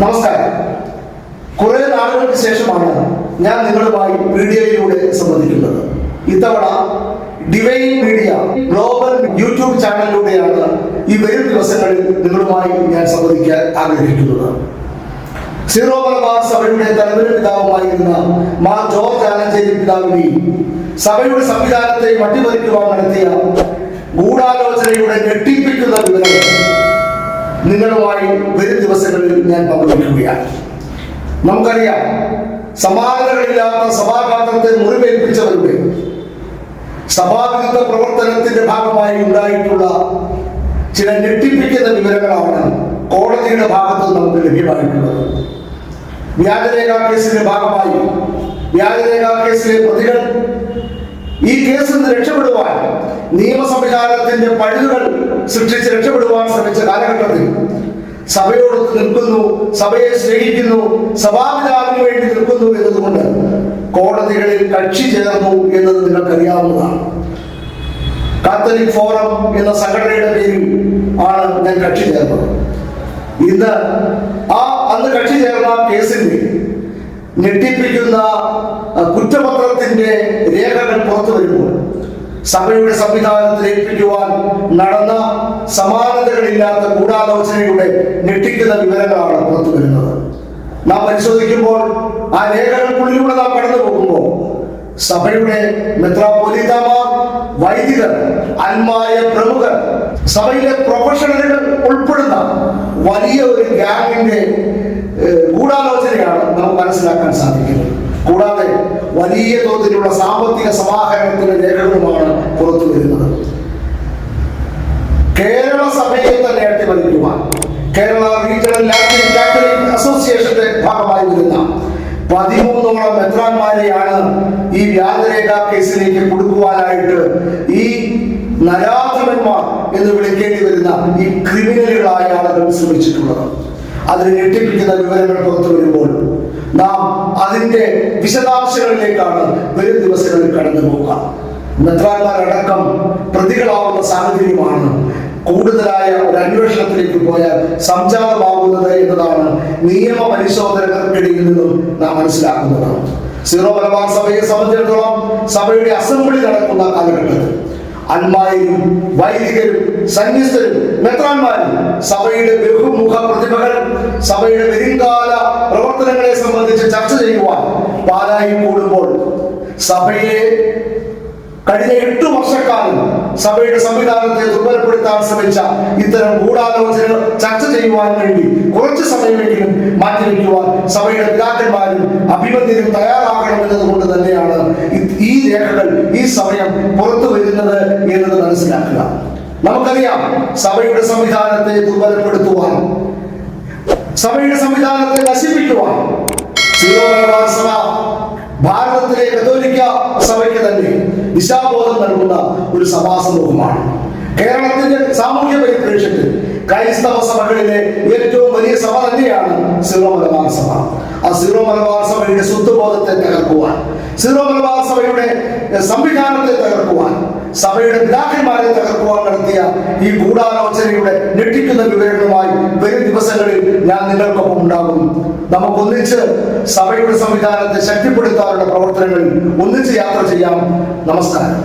നമസ്കാരം. കുറെ നാളുകൾക്ക് ശേഷമാണ് ഞാൻ നിങ്ങളുമായി മീഡിയയിലൂടെ സംബന്ധിക്കുന്നത് ഇത്തവണ ഡിവൈൻ മീഡിയ ഗ്ലോബൽ യൂട്യൂബ് ചാനലിലൂടെയാണ് ഈ വരും ദിവസങ്ങളിൽ നിങ്ങളുമായി ഞാൻ സംവദിക്കാൻ ആഗ്രഹിക്കുന്നത്. സീറോ മലബാർ സഭയുടെ തലവര പിതാവുമായിരുന്ന മാർ ജോർജ് ആലഞ്ചേരി പിതാവിനെയും സഭയുടെ സംവിധാനത്തെ മട്ടിമറിക്കുവാൻ നടത്തിയ ഗൂഢാലോചനയുടെ ഞെട്ടിപ്പിക്കുന്ന വിവരങ്ങൾ നിങ്ങളുമായി വരും ദിവസങ്ങളിൽ ഞാൻ പങ്കുവയ്ക്കുകയാണ് നമുക്കറിയാം സമാധാനങ്ങളില്ലാത്ത സഭാപാത്രത്തെ മുറിവേൽപ്പിച്ചവരുടെ സഭാവിരുദ്ധ പ്രവർത്തനത്തിന്റെ ഭാഗമായി ഉണ്ടായിട്ടുള്ള ചില ഞെട്ടിപ്പിക്കുന്ന വിവരങ്ങളാണ് കോടതിയുടെ ഭാഗത്ത് നമുക്ക് ലഭ്യമായിട്ടുള്ളത്. വ്യാജരേഖാ കേസിന്റെ ഭാഗമായി വ്യാജരേഖാ കേസിലെ പ്രതികൾ ഈ കേസിൽ നിന്ന് രക്ഷപ്പെടുവാൻ നിയമ സംവിധാനത്തിന്റെ പഴുതുകൾ സൃഷ്ടിച്ച് രക്ഷപ്പെടുവാൻ ശ്രമിച്ച കാലഘട്ടത്തിൽ സഭയോട് നിൽക്കുന്നു സഭയെ സ്നേഹിക്കുന്നു സഭാപിതാവിന് വേണ്ടി നിൽക്കുന്നു എന്നതുകൊണ്ട് കോടതികളിൽ കക്ഷി ചേർന്നു എന്നത് നിങ്ങൾക്കറിയാവുന്നതാണ്. കാത്തലിക് ഫോറം എന്ന സംഘടനയുടെ പേരിൽ ആണ് ഞാൻ കക്ഷി ചേർന്നത്. ഇന്ന് ആ അന്ന് കക്ഷി ചേർന്ന കേസിന്റെ ഞെട്ടിപ്പിക്കുന്ന കുറ്റപത്രത്തിന്റെ രേഖകൾ പുറത്തു വരുമ്പോൾ സഭയുടെ സംവിധാനത്തിൽ ഏൽപ്പിക്കുവാൻ നടന്ന സമാനതകളില്ലാത്ത ഗൂഢാലോചനയുടെ ഞെട്ടിക്കുന്ന വിവരങ്ങളാണ് പുറത്തു വരുന്നത്. നാം പരിശോധിക്കുമ്പോൾ ആ രേഖകൾക്കുള്ളിലൂടെ നാം കടന്നു പോകുമ്പോൾ സഭയുടെ മെത്രാപൊലിതമാർ വൈദികർ അന്മായ പ്രമുഖർ സഭയിലെ പ്രൊഫഷണലുകൾ ഉൾപ്പെടുന്ന വലിയ ഒരു ഗ്യാങ്ങിന്റെ മനസ്സിലാക്കാൻ സാധിക്കുന്നത് കൂടാതെ വലിയ തോതിലുള്ള സാമ്പത്തിക സമാഹരണത്തിന്റെ രേഖകളുമാണ് പുറത്തു വരുന്നത്. കേരള സഭയെ തന്നെ അട്ടിമറിക്കുവാൻ കേരള റീജിയണൽ ലാറ്റിൻ കാത്തലിക് അസോസിയേഷന്റെ ഭാഗമായി വരുന്ന പതിമൂന്നോളം മെത്രാന്മാരെയാണ് ഈ വ്യാജരേഖാ കേസിലേക്ക് കൊടുക്കുവാനായിട്ട് ഈ നരാധമന്മാർ എന്ന് വിളിക്കേണ്ടി വരുന്ന ഈ ക്രിമിനലുകളായ ആളുകൾ ശ്രമിച്ചിട്ടുള്ളത്. അതിന് ഞെട്ടിപ്പിക്കുന്ന വിവരങ്ങൾ പുറത്തു വരുമ്പോൾ നാം അതിന്റെ വിശദാംശങ്ങളിലേക്കാണ് വരും ദിവസങ്ങളിൽ കടന്നു പോവുക. മെത്രാന്മാരടക്കം പ്രതികളാവുന്ന സാഹചര്യമാണ്. കൂടുതലായ ഒരു അന്വേഷണത്തിലേക്ക് പോയാൽ സംജാതമാകുന്നത് എന്നതാണ് നിയമ പരിശോധനകൾക്കിടയിൽ നിന്നും നാം മനസ്സിലാക്കുന്നതാണ് സീറോ മലബാർ സഭയെ സംബന്ധിച്ചിടത്തോളം സഭയുടെ അസംബ്ലി നടക്കുന്ന കാലഘട്ടത്തിൽ അന്മാരും വൈദികരും സന്യസ്തരും മെത്രാന്മാരും സഭയുടെ ബഹുമുഖ പ്രതിഭകൾ സഭയുടെ വരുംകാല പ്രവർത്തനങ്ങളെ സംബന്ധിച്ച് ചർച്ച ചെയ്യുവാൻ പാലായി കൂടുമ്പോൾ സഭയെ കഴിഞ്ഞ എട്ട് വർഷക്കാലം സഭയുടെ സംവിധാനത്തെ ദുർബലപ്പെടുത്താൻ ശ്രമിച്ച ഇത്തരം ഗൂഢാലോചനകൾ ചർച്ച ചെയ്യുവാൻ വേണ്ടി കുറച്ച് സമയമെങ്കിലും മാറ്റിവെക്കുവാൻ സഭയുടെ പിതാക്കന്മാരും അഭിമന്യരും തയ്യാറാകണം എന്നതുകൊണ്ട് തന്നെയാണ് ഈ- രേഖകൾ ഈ സമയം പുറത്തു വരുന്നത് നമുക്കറിയാം സഭയുടെ സംവിധാനത്തെ ദുർബലപ്പെടുത്തുവാൻ സഭയുടെ സംവിധാനത്തെ നശിപ്പിക്കുവാൻ സഭ ഭാരതത്തിലെ കത്തോലിക്ക സഭയ്ക്ക് തന്നെ ദിശാബോധം നൽകുന്ന ഒരു സഭാ സമൂഹമാണ് കേരളത്തിന്റെ സാമൂഹ്യ പരിപ്രേക്ഷ്യത്തിൽ ക്രൈസ്തവ സഭകളിലെ ഏറ്റവും വലിയ സഭ തന്നെയാണ് സിറോ മലബാർ സഭ. ആ സിറോ മലബാർ സഭയുടെ സ്വത്തുബോധത്തെ തകർക്കുവാൻ സിറോ മലബാർ സഭയുടെ സംവിധാനത്തെ തകർക്കുവാൻ സഭയുടെ പിതാക്കന്മാരെ തകർക്കുവാൻ നടത്തിയ ഈ ഗൂഢാലോചനയുടെ ഞെട്ടിക്കുന്ന വിവരങ്ങളുമായി വരും ദിവസങ്ങളിൽ ഞാൻ നിങ്ങൾക്കൊപ്പം ഉണ്ടാകും. നമുക്കൊന്നിച്ച് സഭയുടെ സംവിധാനത്തെ ശക്തിപ്പെടുത്താനുള്ള പ്രവർത്തനങ്ങളിൽ ഒന്നിച്ച് യാത്ര ചെയ്യാം. നമസ്കാരം.